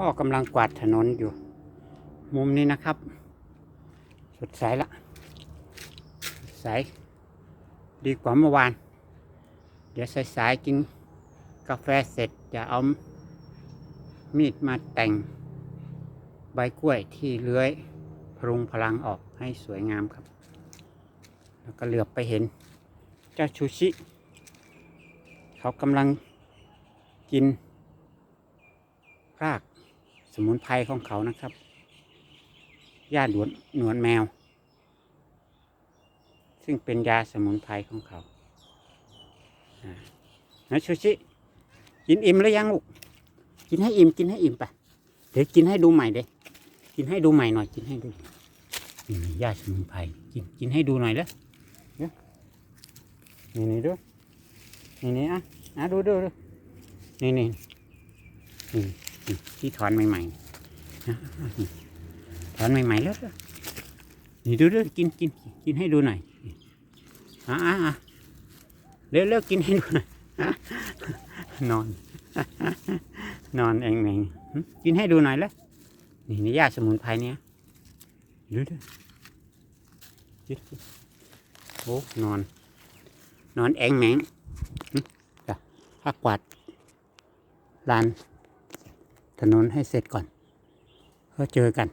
ก็กำลังกวาดถนนอยู่ มุมนี้นะครับ สดใสละสดใส ดีกว่าเมื่อวาน เดี๋ยวสายๆกินกาแฟเสร็จจะเอามีดมาแต่งใบกล้วยที่เลื้อยพรุงพลังออกให้สวยงามครับ แล้วก็เหลือบไปเห็น เจ้าชูชิ เขากำลังกินราก มุนไพรของเขานะครับหญ้าหนวดหนวดแมว ซึ่งเป็นยาสมุนไพรของเขาอ่านะชูชิกินอิ่มหรือยังลูกกินให้อิ่มกินให้อิ่มไปเดี๋ยวกินให้ดูใหม่เด้กินให้ดูใหม่หน่อยกินให้ดูนี่ยาสมุนไพรกินกินให้ดูหน่อยเด้อเดี๋ยวนี่นี่ดูนี่นี่อะอะดูดูดูนี่นี่นี่ ที่ถอนใหม่ๆนะอ่ถอนใหม่ๆแล้วเด้อนี่ดูดูกินกินกินให้ดูหน่อยอะอะเร็วเร็วกินให้ดูหน่อยนอน นอนเองเองกินให้ดูหน่อยแล้วนี่นี่ยาสมุนไพรเนี่ยดูดูกินโอ้นอน นอนเองแมงหึจ้ะพักกวาดลาน ถนนให้เสร็จก่อน ก็เจอกัน